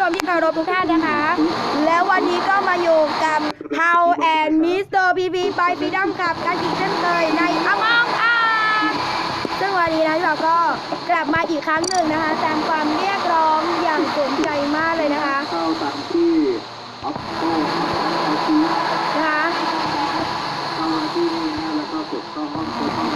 ชมที่เคารพทุกท่านนะคะ แล้ววันนี้ก็มาอยู่กับ How and Mr. PP ไปฟีดัมขับกันอีกเช่นเคยใน Among Us ซึ่งวันนี้นะเราก็กลับมาอีกครั้งหนึ่งนะคะตามความเรียกร้องอย่างสนใจมากเลยนะคะเข้าตามที่ออฟโต้เขาชี้นะคะเข้ามาที่นี่นะแล้วก็กดเข้าห้องเข้าห้อง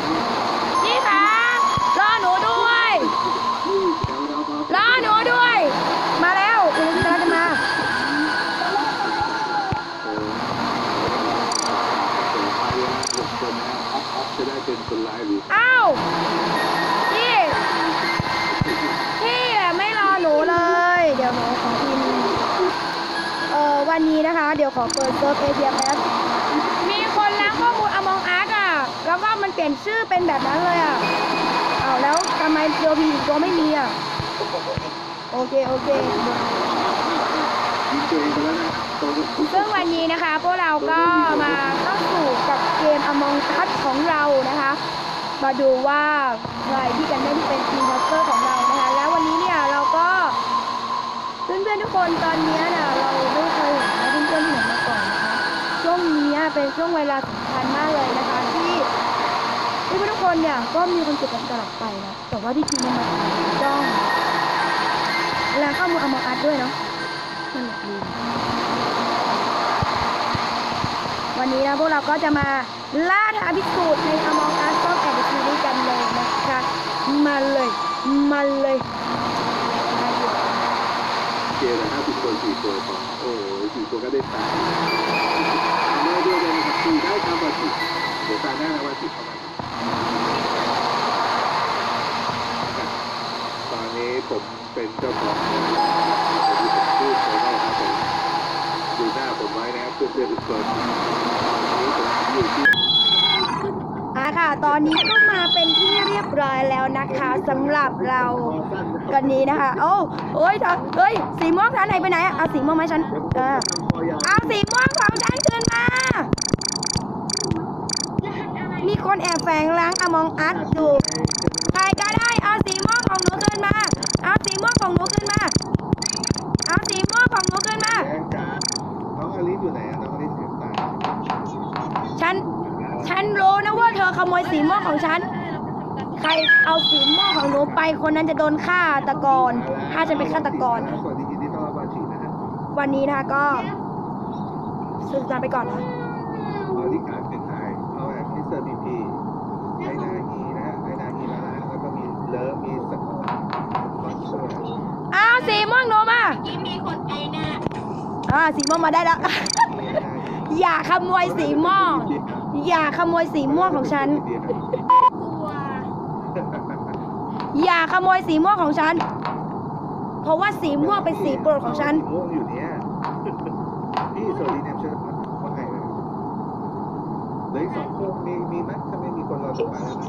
ขอเปิดเซิร์ฟเอเชียแป๊บมีคนล้างข้อมูลอมองอาร์ตอะ แล้วก็มันเปลี่ยนชื่อเป็นแบบนั้นเลยอะอ้าวแล้วทำไมตัวพีตัวไม่มีอะ โอเค โอเคซึ่งวันนี้นะคะ พวกเราก็มาเข้าสู่กับเกม Among Us ของเรานะคะ มาดูว่าใครที่จะเล่นเป็นทีมพัสเตอร์ของเรานะคะ แล้ววันนี้เนี่ยเราก็เพื่อนๆทุกคนตอนนี้ยนะเราไม่เคย ช่วงเวลาสำคัญมากเลยนะคะที่เพื่ทุกคนเนี่ยก็มีคนเจ็บกันกลับไปนะแต่ว่าที่จริงมันมาต้องแล้วข้อมูล Among Us ด้วยเนาะนั่นแหละลืมวันนี้นะพวกเราก็จะมาล่าท้าพิสูจน์ใน Among Us ต้องแอบซีรีส์กันเลยนะคะมาเลยมาเลย เกมละห้าสิบคนสี่ตัวพอโอ้โหสี่ตัวก็ได้ตายเมื่ด้วยกันนะครับสี่ได้ครับวันสิเดี๋ยวตาหน้าวันสิเข้ามาตอนนี้ผมเป็นเจ้าของผมพูดไปได้ครับผมดูหน้าผมไว้นะครับเพื่อนๆทุกคนตอนนี้ผมอยู่ที่ ค่ะ ตอนนี้ก็มาเป็นที่เรียบร้อยแล้วนะคะสำหรับเรากันนี้นะคะ โอ้โอ้ยเธอเฮ้ย สีม่วงท่านไหนไปไหนอะเอาสีม่วงมาให้ฉันเออเอาสีม่วงของฉันคืนมา มีคนแอบแฝงล้างอมองอัดอยู่ก็ได้เอาสีม่วงของหนูขึ้นมา เอาสีม่วงของหนูขึ้นมา เอาสีม่วงของหนูขึ้นมา แดงจ๋าน้องอลิสอยู่ไหนอะน้องอลิสเสียงตาย ฉัน ฉันรู้นะว่าเธอขโมยสีม่วงของ ฉัน ใครเอาสีม่วงของหนูไปคนนั้นจะโดนฆ่าตะกรถ้าฉันเป็นฆาตกรสวัสดียินดีต้อนรับมาฉีดนะฮะวันนี้นะคะก็สื่อสารไปก่อนนะเอาลิการเป็นไทยเอาแอบมิสเตอร์บีพีไอนาฮีนะฮะไอนาฮีมาแล้วแล้วก็มีเลิฟมีสกอตมอนสเตอร์เอาสีม่วงหนูมาอ่าสีม่วงมาได้แล้ว อย่าขโมยสีม่วง อย่าขโมยสีม่วงของฉัน อย่าขโมยสีม่วงของฉัน เพราะว่าสีม่วงเป็นสีโปรดของฉัน ม่วงอยู่เนี่ยพี่สวัสดีเนมเชิญว่าไงนะเหลืออีกสองคนมีมีไหมถ้าไม่มีคนรอจะมาแล้วนะ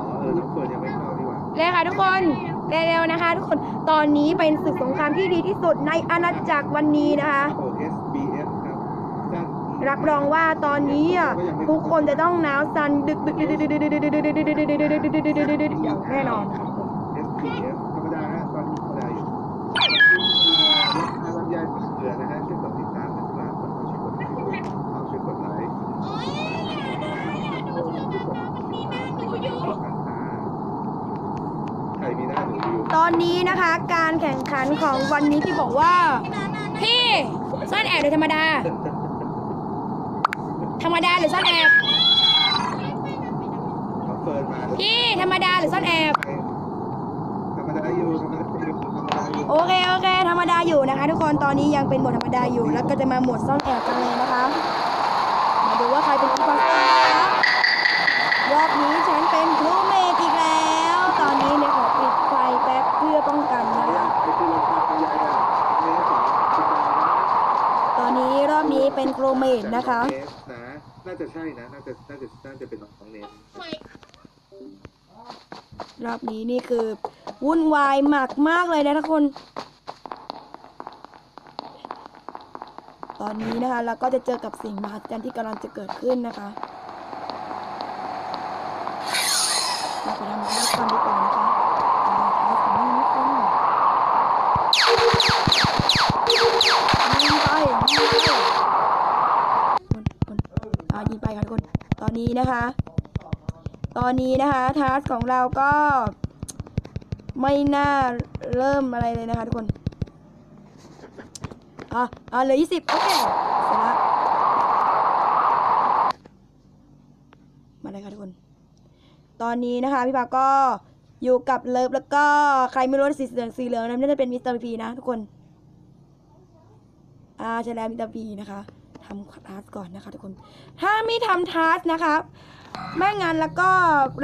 อ๋อเออน้องเฟิร์นยังไม่เข้าดีกว่าเลยค่ะทุกคนเร็วๆนะคะ ทุกคนตอนนี้เป็นศึกสงครามที่ดีที่สุดในอาณาจักรวันนี้นะคะ โอ SBS ครับด้าน รับรองว่าตอนนี้ทุกคนจะต้องหนาวสั่นดึกดึกดึกดึกดึกดึกดึกดึกดึกดึกดึกดึกดึกดึกดึกอย่างแน่นอนค่ะธรรมดาฮะตอนนี้ธรรมดาอยู่ลำไยผักเกลือนะฮะช่วยกดติดตามนะครับแล้วก็ช่วยกดไลค์เอาช่วยกดไลค์ใครมีหน้าหนูอยู่ตอนนี้นะคะการแข่งขันของวันนี้ที่บอกว่าพี่ซ่อนแอบหรือธรรมดา ธรรมดาหรือซ่อนแอบน้องเฟิร์นมาพี่ธรรมดาหรือซ่อนแอบธรรมดาอยู่ธรรมดาอยู่ธรรมดาอยู่โอเคโอเค ธรรมดาอยู่นะคะ ทุกคนตอนนี้ยังเป็นโหมดธรรมดาอยู่ แล้วก็จะมาโหมดซ่อนแอบกันเลยนะคะ มาดูว่าใครเป็นผู้พัสนะคะรอบนี้ฉันเป็นครูเมดอีกแล้ว ตอนนี้เนี่ยขอปิดไฟแป๊บเพื่อป้องกันนะคะ ไอ้ที่เราทำเป็นยายอะเมสสองสิบแปดตอนนี้รอบนี้เป็นครูเมดนะคะเนสนะ น่าจะใช่นะ น่าจะ น่าจะ น่าจะเป็นน้องเนสรอบนี้นี่คือ วุ่นวายหมักมากเลยนะทุกคน ตอนนี้นะคะเราก็จะเจอกับสิ่งมหัศจรรย์ที่กำลังจะเกิดขึ้นนะคะ อนนี้นะคะ ตอนนี้นะคะทัสของเราก็ ไม่น่าเริ่มอะไรเลยนะคะทุกคนอะอะเหลือยี่สิบโอเคเสร็จละมาเลยค่ะทุกคน ตอนนี้นะคะพี่ปาก็อยู่กับเลิฟแล้วก็ใครไม่รู้สีเหลืองสีเหลืองนั้นน่าจะเป็นมิสเตอร์พีนะทุกคน อ่าใช่แล้วมิสเตอร์พีนะคะ ทำทัสก่อนนะคะทุกคน ถ้าไม่ทำทัสนะคะไม่งั้นแล้วก็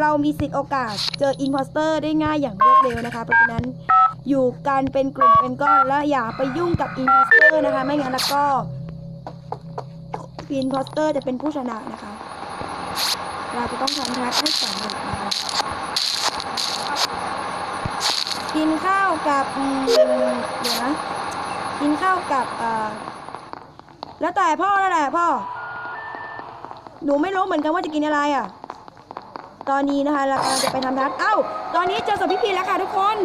เรามีสิทธิ์โอกาสเจออินพอสเตอร์ได้ง่ายอย่างรวดเร็วนะคะ เพราะฉะนั้นอยู่กันเป็นกลุ่มเป็นก้อนและอย่าไปยุ่งกับอินพอสเตอร์นะคะ ไม่งั้นแล้วก็อินพอสเตอร์จะเป็นผู้ชนะนะคะ เราจะต้องทำทัสให้สำเร็จนะคะกินข้าวกับอืมเดี๋ยวนะกินข้าวกับเอ่อ แล้วแต่พ่อนั่นแหละพ่อ หนูไม่รู้เหมือนกันว่าจะกินอะไรอะ ตอนนี้นะคะเรากำลังจะไปทำทัดเอ้า ตอนนี้เจอศพพี่พีแล้วค่ะทุกคน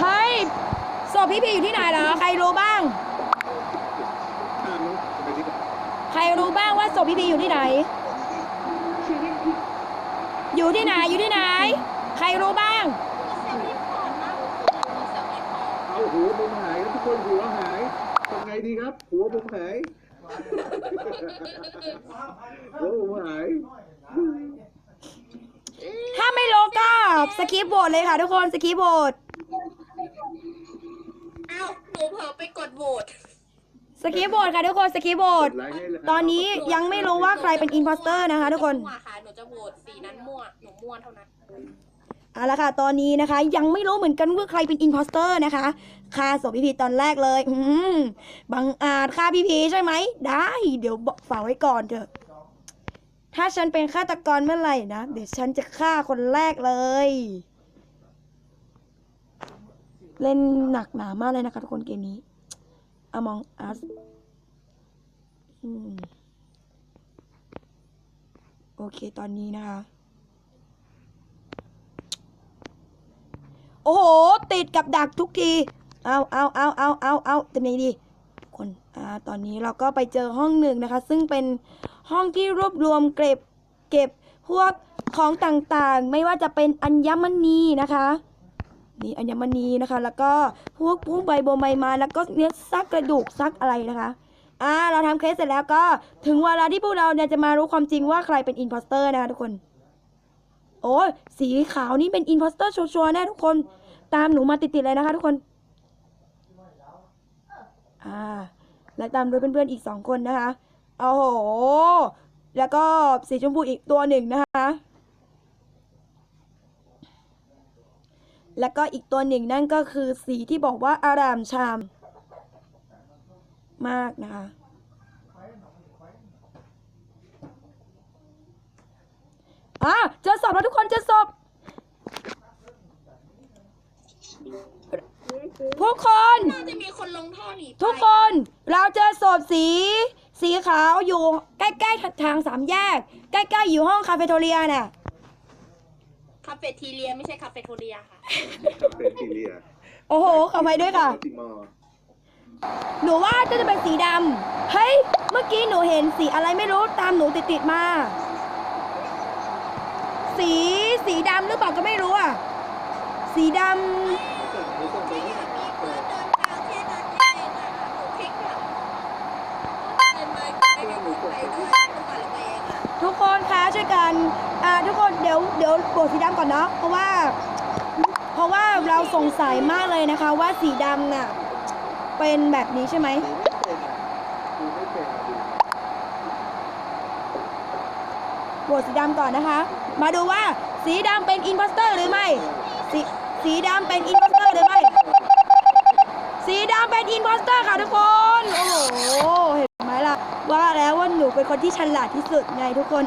เฮ้ยศพพี่พีอยู่ที่ไหนเหรอ ใครรู้บ้าง ใครรู้บ้างว่าศพพี่พีอยู่ที่ไหน อยู่ที่ไหน อยู่ที่ไหน ใครรู้บ้าง เอาหัวมุมหายครับทุกคนหัวหาย ทำไงดีครับ หัวมุมหายหัวมุมหายถ้าไม่รู้ก็สกิปโหวตเลยค่ะทุกคนสกิปโหวตอ้าวหนูเผลอไปกดโหวตสกิปโหวตค่ะทุกคนสกิปโหวตกดไลค์ให้เลยตอนนี้ยังไม่รู้ว่าใครเป็นอินพอสเตอร์นะคะทุกคน มั่วค่ะหนูจะโหวตสีนั้นมั่วหนูมั่วเท่านั้น เอาละค่ะ ตอนนี้นะคะ ยังไม่รู้เหมือนกันว่าใครเป็นอินพอสเตอร์นะคะฆ่าศพพี่พีตอนแรกเลย อืมบังอาจฆ่าพี่พีใช่ไหม ได้ เดี๋ยวบอกฝากไว้ก่อนเถอะ ถ้าฉันเป็นฆาตกรเมื่อไหร่นะ เดี๋ยวฉันจะฆ่าคนแรกเลย เล่นหนักหนามากเลยนะคะทุกคนเกมนี้ Among Us อืมโอเคตอนนี้นะคะ อ้โห ติดกับดักทุกที เอาเอาเอาเอาเอาเอาทำไงดีคนอ่าตอนนี้เราก็ไปเจอห้องหนึ่งนะคะ ซึ่งเป็นห้องที่รวบรวมเก็บเก็บพวกของต่างๆ ไม่ว่าจะเป็นอัญมณีนะคะนี่อัญมณีนะคะ แล้วก็พวกพวกใบโบใบไม้แล้วก็เนื้อซักกระดูกซักอะไรนะคะอ่าเราทำเคสเสร็จแล้วก็ถึงเวลาที่พวกเราเนี่ยจะมารู้ความจริงว่าใครเป็นอินพอสเตอร์นะคะทุกคน โอ้สีขาวนี่เป็นอินพอสเตอร์ชัวร์แน่ทุกคน ตามหนูมาติดๆเลยนะคะทุกคนอ่าและตามด้วยเพื่อนๆอีกสองคนนะคะโอ้โหแล้วก็สีชมพูอีกตัวหนึ่งนะคะ แล้วก็อีกตัวหนึ่งนั่นก็คือสีที่บอกว่าอารามชาม มากนะคะอะเจอศพแล้วทุกคนเจอศพ ทุกคน น่าจะมีคนลงท่อหนีไปทุกคนเราเจอศพสี สีขาวอยู่ใกล้ๆทางสามแยก ใกล้ๆอยู่ห้องคาเฟ่โทเรียน่ะคาเฟ่ทีเรียไม่ใช่คาเฟ่โทเรียค่ะเป็นทีเรียโอ้โหขอไปด้วยค่ะ ติมอร์หนูว่าจะเป็นสีดำเฮ้ย เมื่อกี้หนูเห็นสีอะไรไม่รู้ตามหนูติดๆมา สีสีดำหรือเปล่าก็ไม่รู้อะ สีดรู้ กันอ่าทุกคนเดี๋ยวเดี๋ยวโกดสีดำก่อนเนาะเพราะว่า เพราะว่าเราสงสัยมากเลยนะคะ ว่าสีดำน่ะเป็นแบบนี้ใช่ไหมป็นอะดูไม่เป็นอะดูโหวตสีดำก่อนนะคะ มาดูว่าสีดำเป็นอินพอสเตอร์หรือไม่สีสีดำเป็นอินพอสเตอร์หรือไม่สีดำเป็นอินพอสเตอร์ค่ะทุกคน โอ้โห เห็นไหมล่ะ ว่าแล้วว่าหนูเป็นคนที่ฉลาดที่สุดไงทุกคน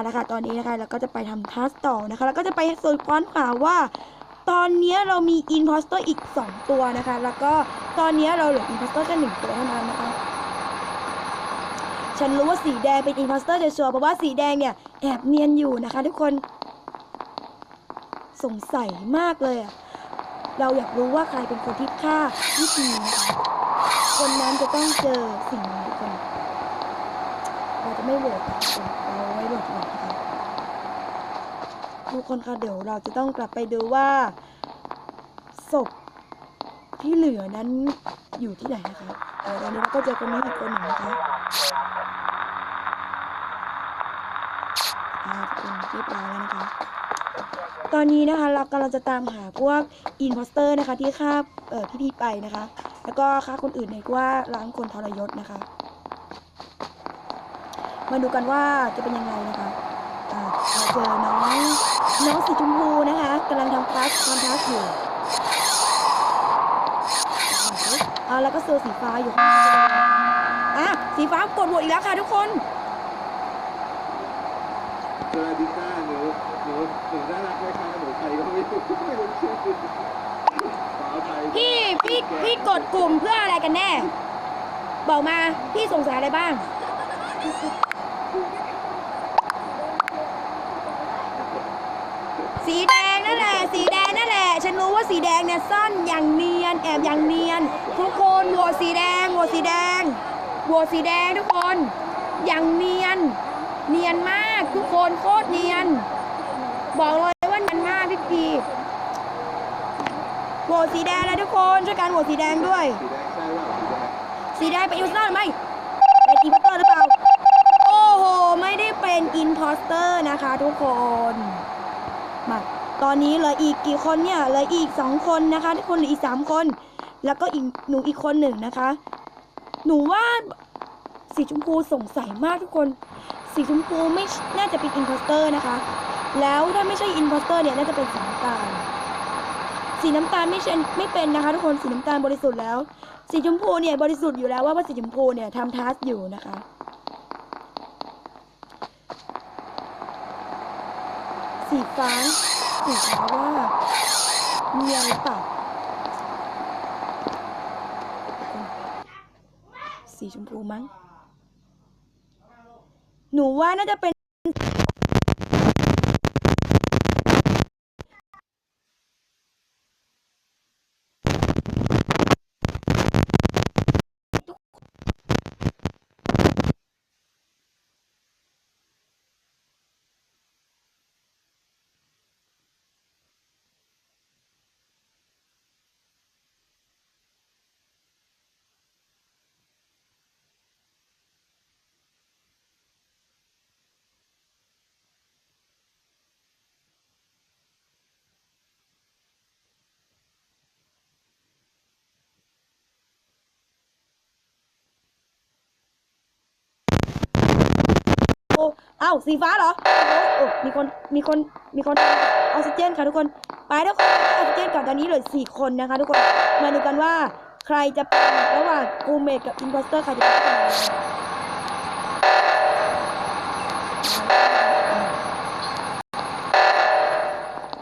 เอาละค่ะตอนนี้นะคะเราก็จะไปทำทัสต่อนะคะ แล้วก็จะไปสืบค้นหาว่า ตอนนี้เรามีอินพอสเตอร์อีก 2 ตัวนะคะ แล้วก็ตอนนี้เราเหลืออินพอสเตอร์แค่หนึ่งตัวเท่านั้นนะคะ ฉันรู้ว่าสีแดงเป็นอินพอสเตอร์จะชัวร์เพราะว่าสีแดงเนี่ยแอบเนียนอยู่นะคะ ทุกคนสงสัยมากเลยอะเราอยากรู้ว่าใครเป็นคนที่ฆ่าพี่ปีนะคะคนนั้นจะต้องเจอสิ่งนี้ทุก คนไม่โหวตเราไว้โหวตก่อนนะทุกคนคะเดี๋ยวเราจะต้องกลับไปดูว่าศพที่เหลือนั้นอยู่ที่ไหนนะคะเดี๋ยวตอนนี้เราก็เจอคนนี้อีกคนหนึ่งนะคะอ่าทุกคนเรียบร้อยแล้วนะคะ ตอนนี้นะคะเรากำลังจะตามหาพวกอินพอสเตอร์นะคะที่ฆ่าเอ่อพี่ๆไปนะคะ แล้วก็ฆ่าคนอื่นในว่าล้างคนทรยศนะคะ มาดูกันว่าจะเป็นยังไงนะคะอ่าเราเจอน้องน้องสีชมพูนะคะกำลังทำคลาสทำคลาสอยู่อ่าแล้วก็เจอสีฟ้าอยู่ข้างหน้าอะสีฟ้ากดโหวตอีกแล้วค่ะทุกคนสวัสดีค่ะหนูหนูหนูน่ารักไหมคะหนูใครก็ไม่รู้ไม่รู้ชื่อขออภัยพี่พี่พี่กดกลุ่มเพื่ออะไรกันแน่ บอกมาพี่สงสัยอะไรบ้าง สีแดงนั่นแหละ สีแดงนั่นแหละ ฉันรู้ว่าสีแดงเนี่ยซ่อนอย่างเนียน แอบอย่างเนียน ทุกคนโหวตสีแดงโหวตสีแดงโหวตสีแดงทุกคน อย่างเนียน เนียนมากทุกคนโคตรเนียน บอกเลยว่าเนียนมากพี่พีโหวตสีแดงเลยทุกคนช่วยกันโหวตสีแดงด้วย สีแดงใช่เปล่าสีแดงสีแดงเป็นอินพอสเตอร์หรือไม่เป็นอินพอสเตอร์หรือเปล่า โอ้โห ไม่ได้เป็นอินพอสเตอร์นะคะทุกคน มา ตอนนี้เหลืออีกกี่คนเนี่ยเหลืออีกสองคนนะคะทุกคนเหลืออีกสามคน แล้วก็อีกหนูอีกคนหนึ่งนะคะ หนูว่าสีชมพูสงสัยมากทุกคน สีชมพูไม่น่าจะเป็นอินพอสเตอร์นะคะ แล้วถ้าไม่ใช่อินพอสเตอร์เนี่ยน่าจะเป็นสีน้ำตาล สีน้ำตาลไม่ใช่ไม่เป็นนะคะทุกคนสีน้ำตาลบริสุทธิ์แล้ว สีชมพูเนี่ยบริสุทธิ์อยู่แล้วว่าว่าสีชมพูเนี่ยทำทัสอยู่นะคะ สีฟ้าสีฟ้าว่าเนียนหรือเปล่าสีชมพูมั้ง หนูว่าน่าจะเป็น เอ้าสีฟ้าเหรอโอ้โอ้มีคนมีคนมีคนออกซิเจนค่ะทุกคนไปทุกคนออกซิเจนก่อนตอนนี้เหลือสี่คนนะคะ ทุกคนมาดูกันว่าใครจะเป็นระหว่างกูเมดกับอิน p อสเตอร์ใครจะเป็น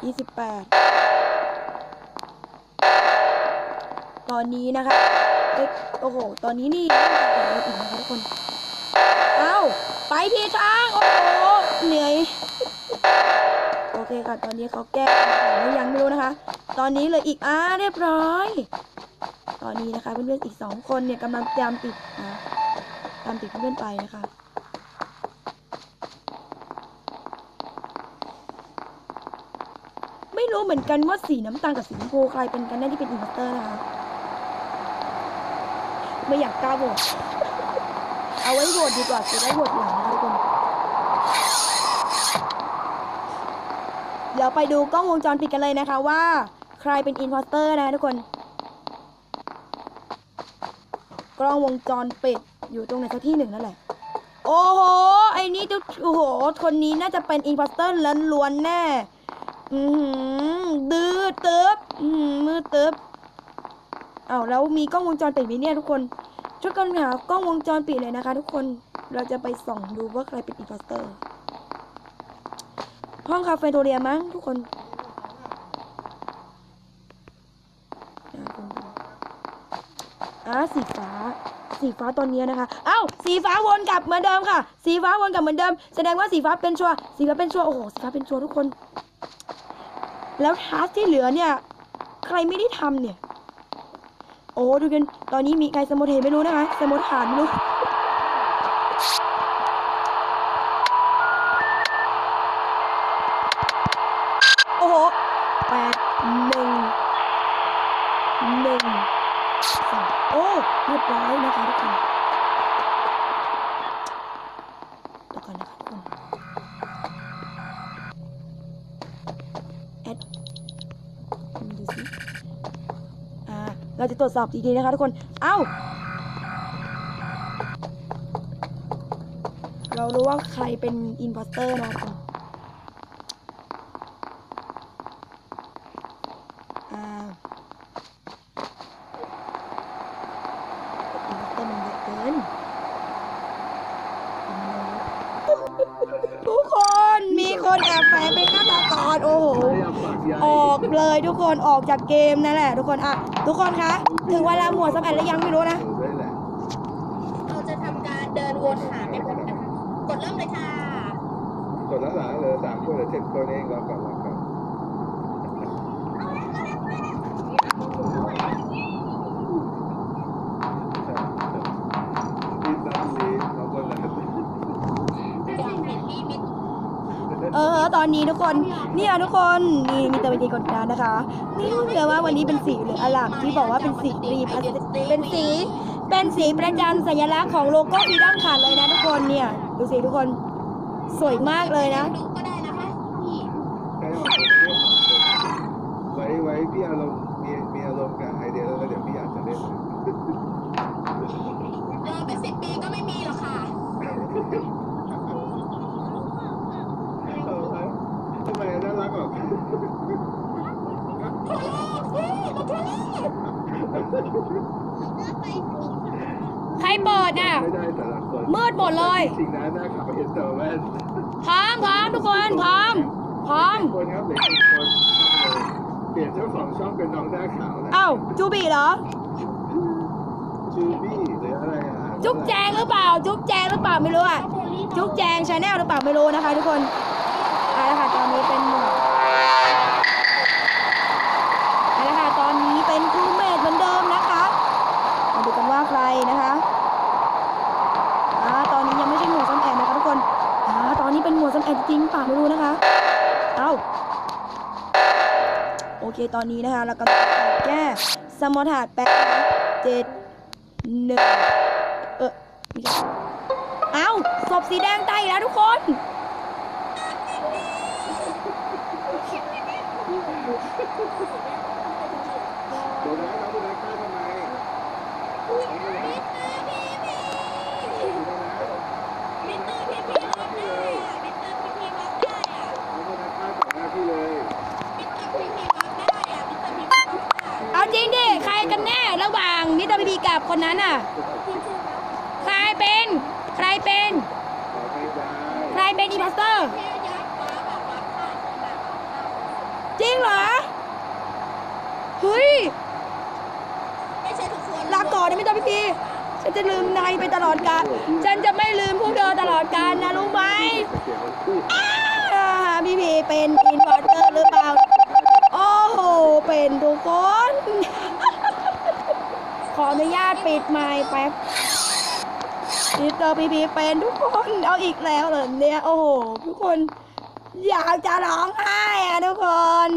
ยี่สิบแปดตอนนี้นะคะโอ้โห ตอนนี้นี่ไม่มีการเปิดรถอีกนะคะทุกคน เอ้า ไปทีช้าง โอ้โหเหนื่อย โอเคค่ะ ตอนนี้เขาแก้ปัญหรือยังไม่รู้นะคะ ตอนนี้เลยอีกอ่าเรียบร้อย ตอนนี้นะคะเพื่อนๆอีกสองคนเนี่ยกำลังตามติดนะตามติดเพื่อนๆไปนะคะไม่รู้เหมือนกันว่าสีน้ำตาลกับสีชมพูใครเป็นกันแน่ที่เป็นอินเวสเตอร์นะคะ ไม่อยากกล้าโหวตเอาไว้โหวตดีกว่าจะได้โหวตหลัง คะทุกคนเดี๋ยวไปดูกล้องวงจรปิดกันเลยนะคะว่าใครเป็นอินพอสเตอร์นะคะทุกคน กล้องวงจรปิดอยู่ตรงไหนสักที่หนึ่งนั่นแหละ โอ้โห ไอ้นี่ตุ๊โอ้โห คนนี้น่าจะเป็นอินพอสเตอร์ล้วนๆแน่ อือหือดื้อเติบอือหือมือเติบเอาแล้วมีกล้องวงจรปิดไหมเนี่ยทุกคน ช่วยกันหากล้องวงจรปิดเลยนะคะ ทุกคนเราจะไปส่องดูว่าใครเป็นอินพอสเตอร์ ห้องคาเฟ่โทเรียมั้งทุกคนอ่าคุณดูอ่าสีฟ้า สีฟ้าตอนนี้นะคะ เอ้า สีฟ้าวนกลับเหมือนเดิมค่ะ สีฟ้าวนกลับเหมือนเดิม แสดงว่าสีฟ้าเป็นชัว สีฟ้าเป็นชัว โอ้โห สีฟ้าเป็นชัวทุกคน แล้วทัสที่เหลือเนี่ย ใครไม่ได้ทำเนี่ย โอ้ดูกัน ตอนนี้มีใครสมุทเทไม่รู้นะคะ สมุทขาดไม่รู้ เราจะตรวจสอบดีๆนะคะทุกคน เอ้า เรารู้ว่าใครเป็นอินพอสเตอร์นะทุกคนอ่อเตอร์มันเยอะเกินทุกคนมีคนแอบแฝงเป็นฆาตกรโอ้โห ออกเลยทุกคนออกจากเกมนั่นแหละ ทุกคนอะ ทุกคนคะ ถึงเวลาหมวดสำเร็จแล้วยังไม่รู้นะด้วยแหละเราจะทำการเดินวนหาไปหมดนะคะกดเริ่มเลยค่ะ กดแล้วเหรอเหลือสามคนเหลือเจ็ดคนเองรอก่อนรอก่อน ออตอนนี้ทุกคนเนี่ยทุกคนนี่มีแต่วิธีกดการนะคะนี่เชื่อว่าวันนี้เป็นสีเหลืองอลามที่บอกว่าเป็นสีรีพัสเป็นสี เป็นสีประจำสัญลักษณ์ของโลโก้ฟีดัมขาดเลยนะทุกคนเนี่ยดูสิทุกคนสวยมากเลยนะ ดูก็ได้นะคะพี่ ใครออกคนเรียกสองคนไว้ไว้พี่อารมณ์มีมีอารมณ์กับไอเดียแล้วเดี๋ยวพี่อยากจะเล่น เดินเป็นสิบปีก็ไม่มีหรอกค่ะ เออทำไมน่ารักออก ใครเปิดอะ ไม่ได้แต่ละคนมืดหมดเลย จริงนะหน้าขาวเห็นแต่แว่นพร้อมพร้อมทุกคน พร้อม พร้อม คนครับเหลืออีกคนเปลี่ยนเจ้าของช่องเป็นน้องหน้าขาวนะเอ้าจูบีเหรอ จูบี้หรืออะไรอะจุ๊บแจงหรือเปล่า จุ๊บแจงหรือเปล่าไม่รู้อะ จุ๊บแจงชาแนลหรือเปล่าไม่รู้นะคะ ทุกคนเอาละค่ะตอนนี้เป็น ดูกันว่าใครนะคะอ่าตอนนี้ยังไม่ใช่หมวดซ้ำแอนนะคะทุกคนอ่าตอนนี้เป็นหมวดซ้ำแอนจริงป่าไม่รู้นะคะเอ้าโอเคตอนนี้นะคะเราก็แก้สมอถาดแปดเจ็ดหนึ่งเออเอ้าศพสีแดงตายแล้วทุกคน โดนนะน้องโดนนะฆ่าทำไม มิสเตอร์พี่พี่ ดูนะ มิสเตอร์พี่พี่รับได้อะมิสเตอร์พี่พี่รับได้อะ น้องโดนนะฆ่าต่อหน้าพี่เลย มิสเตอร์พี่พี่รับได้อะมิสเตอร์พี่พี่รับได้ เอาจริงดิ ใครกันแน่ระหว่าง มิสเตอร์บีบีกับคนนั้นอะ ใครเป็น ใครเป็นขอไม่ได้ใครเป็นอีพอสเตอร์พยายามคว้าแบบว่าฆ่าคนแบบจริงเหรอ เฮ้ยไม่ใช่ทุกคนลาก่อนนะมิสเตอร์บีบีฉันจะลืมนายไปตลอดกาล ฉันจะไม่ลืมพวกเธอตลอดกาลนะรู้ไหมเสียงมันพูดอ่าพี่พีเป็นอินพอร์เตอร์หรือเปล่า โอ้โห เป็นทุกคน ขออนุญาตปิดไมค์แป๊บมิสเตอร์พีพีเป็นทุกคนเอาอีกแล้วเหรอเนี่ย โอ้โห ทุกคนอยากจะร้องไห้อะทุกคน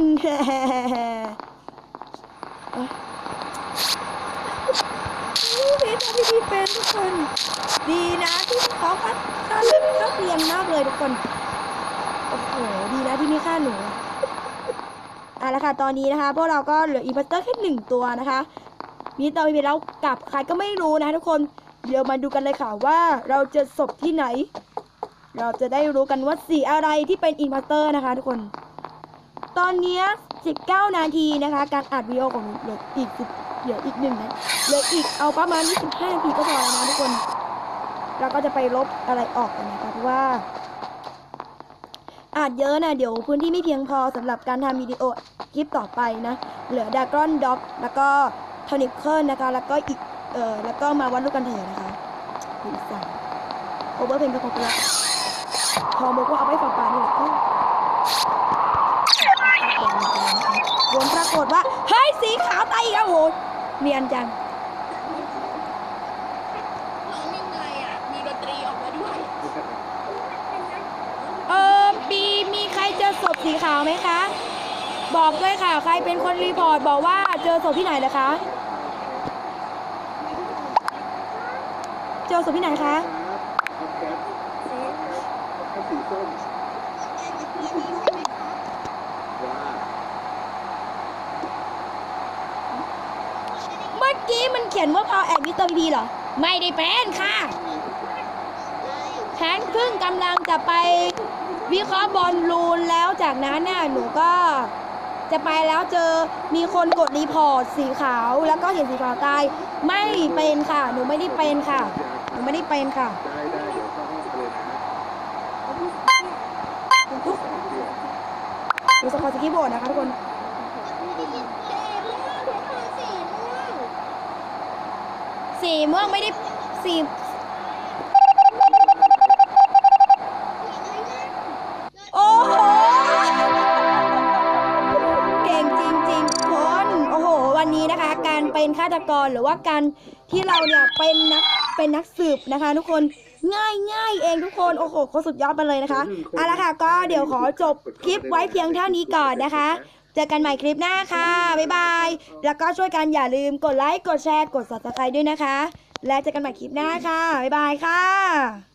มิสเตอร์พีพีเป็นทุกคน ดีนะที่เขาคัดค่าเลือกค่าเรียนมากเลยทุกคน โอ้โห ดีนะที่ไม่ฆ่าหนูอะอะแล้วค่ะ ตอนนี้นะคะ พวกเราก็เหลืออีพัตเตอร์แค่หนึ่งตัวนะคะ มีตัวพีแล้วกับใครก็ไม่รู้นะทุกคน เดี๋ยวมาดูกันเลยค่ะว่าเราจะศพที่ไหน เราจะได้รู้กันว่าสีอะไรที่เป็นอินพัตเตอร์นะคะ ทุกคน ตอนนี้19 นาทีนะคะ การอัดวิดีโอของเหลืออีกเหลืออีกหนึ่งนะเหลืออีกเอาประมาณ25นาทีก็พอแล้วนะทุกคน เราก็จะไปลบอะไรออกกันนะคะเพราะว่าอาจเยอะนะเดี๋ยวพื้นที่ไม่เพียงพอสำหรับการทำวิดีโอคลิปต่อไปนะ เหลือดากรอนด็อก แล้วก็ ทอนิคเคิลนะคะ แล้วก็อีกเออแล้วก็มาวัดลูกกันเถอะนะคะอีกสามโอเวอร์เพนก็ครบแล้วพอบอกว่าเอาไปฝากป่านี่แหละก็รวมปรากฏว่าเฮ้ยสีขาวตายอีกแล้วโหเนียนจังร้องยังไงอะมีดนตรีออกมาด้วยเออบีมีใครเจอศพสีขาวไหมคะมบอกด้วยค่ะ ใครเป็นคนรีพอร์ตบอกว่าเจอศพที่ไหนนะคะ เจอศพที่ไหนคะเอาแก๊สเอาแก๊สสีส้มเมื่อกี้มันเขียนว่าพอแอดมิสเตอร์พีเหรอ ไม่ได้เป็นค่ะฉันเพิ่งกำลังจะไปวิเคราะห์บอลลูนแล้วจากนั้นน่ะหนูก็จะไปแล้วเจอมีคนกดรีพอร์ตสีขาว แล้วก็เห็นสีขาวตาย ไม่เป็นค่ะ หนูไม่ได้เป็นค่ะ ไม่ได้เป็นค่ะ ได้ได้เดี๋ยวเข้าห้องไปเลยนะทุกหนูสกอร์สกิปโบร์ดนะคะทุกคนสีม่วงไม่ได้สีโอ้โห เก่งจริงๆคน โอ้โห วันนี้นะคะ การเป็นฆาตกรหรือว่าการที่เราเนี่ยเป็นนัก เป็นนักสืบนะคะ ทุกคนง่ายง่ายๆเองทุกคนโอ้โหเขาสุดยอดไปเลยนะคะเอาละค่ะ ก็เดี๋ยวขอจบคลิปไว้เพียงเท่านี้ก่อนนะคะ เจอกันใหม่คลิปหน้าค่ะ บ๊ายบาย แล้วก็ช่วยกันอย่าลืมกดไลค์กดแชร์กด subscribe ด้วยนะคะ และเจอกันใหม่คลิปหน้าค่ะ บ๊ายบายค่ะ